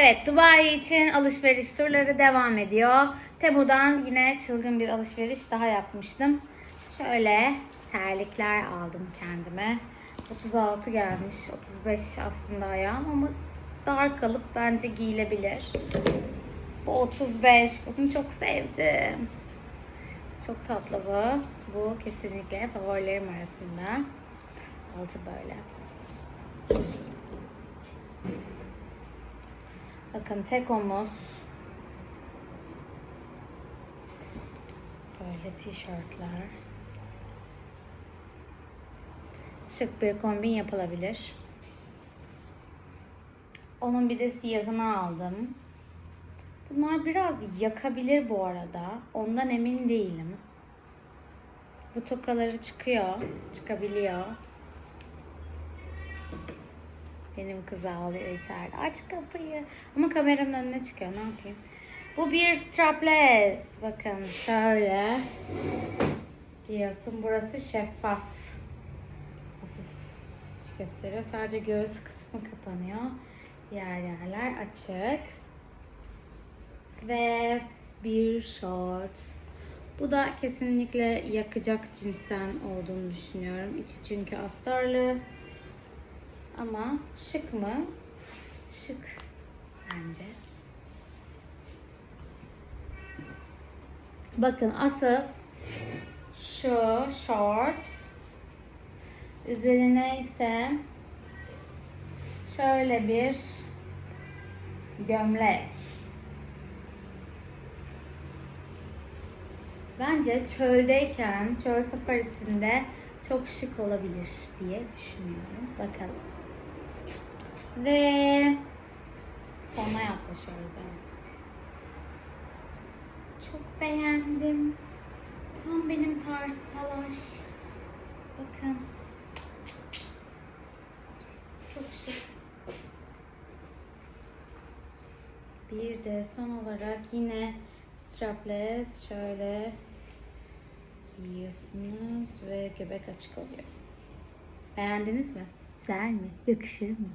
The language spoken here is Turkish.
Evet, Dubai için alışveriş turları devam ediyor. Temu'dan yine çılgın bir alışveriş daha yapmıştım. Şöyle terlikler aldım kendime. 36 gelmiş, 35 aslında ayağım ama dar kalıp bence giyilebilir. Bu 35, bunu çok sevdim. Çok tatlı bu. Bu kesinlikle favorilerim arasında. Altı böyle. Bakın tek omuz. Böyle tişörtler. Şık bir kombin yapılabilir. Onun bir de siyahını aldım. Bunlar biraz yakabilir bu arada. Ondan emin değilim. Bu tokaları çıkıyor. Çıkabiliyor. Benim kız ağlıyor içeride. Aç kapıyı. Ama kameranın önüne çıkıyor. Ne yapayım? Bu bir strapless. Bakın şöyle. Diyorsun. Burası şeffaf. Hafif gösteriyor. Sadece göğüs kısmı kapanıyor. Diğer yerler açık. Ve bir short. Bu da kesinlikle yakacak cinsten olduğunu düşünüyorum. İçi çünkü astarlı. Ama şık mı? Şık bence. Bakın asıl şu short üzerine ise şöyle bir gömlek. Bence çöldeyken, çöl safarisinde çok şık olabilir diye düşünüyorum. Bakalım. Ve sona yaklaşıyoruz artık. Çok beğendim. Tam benim tarz salaş. Bakın. Çok şık. Bir de son olarak yine strapless şöyle giyiyorsunuz ve göbek açık oluyor. Beğendiniz mi? Güzel mi? Yakışır mı?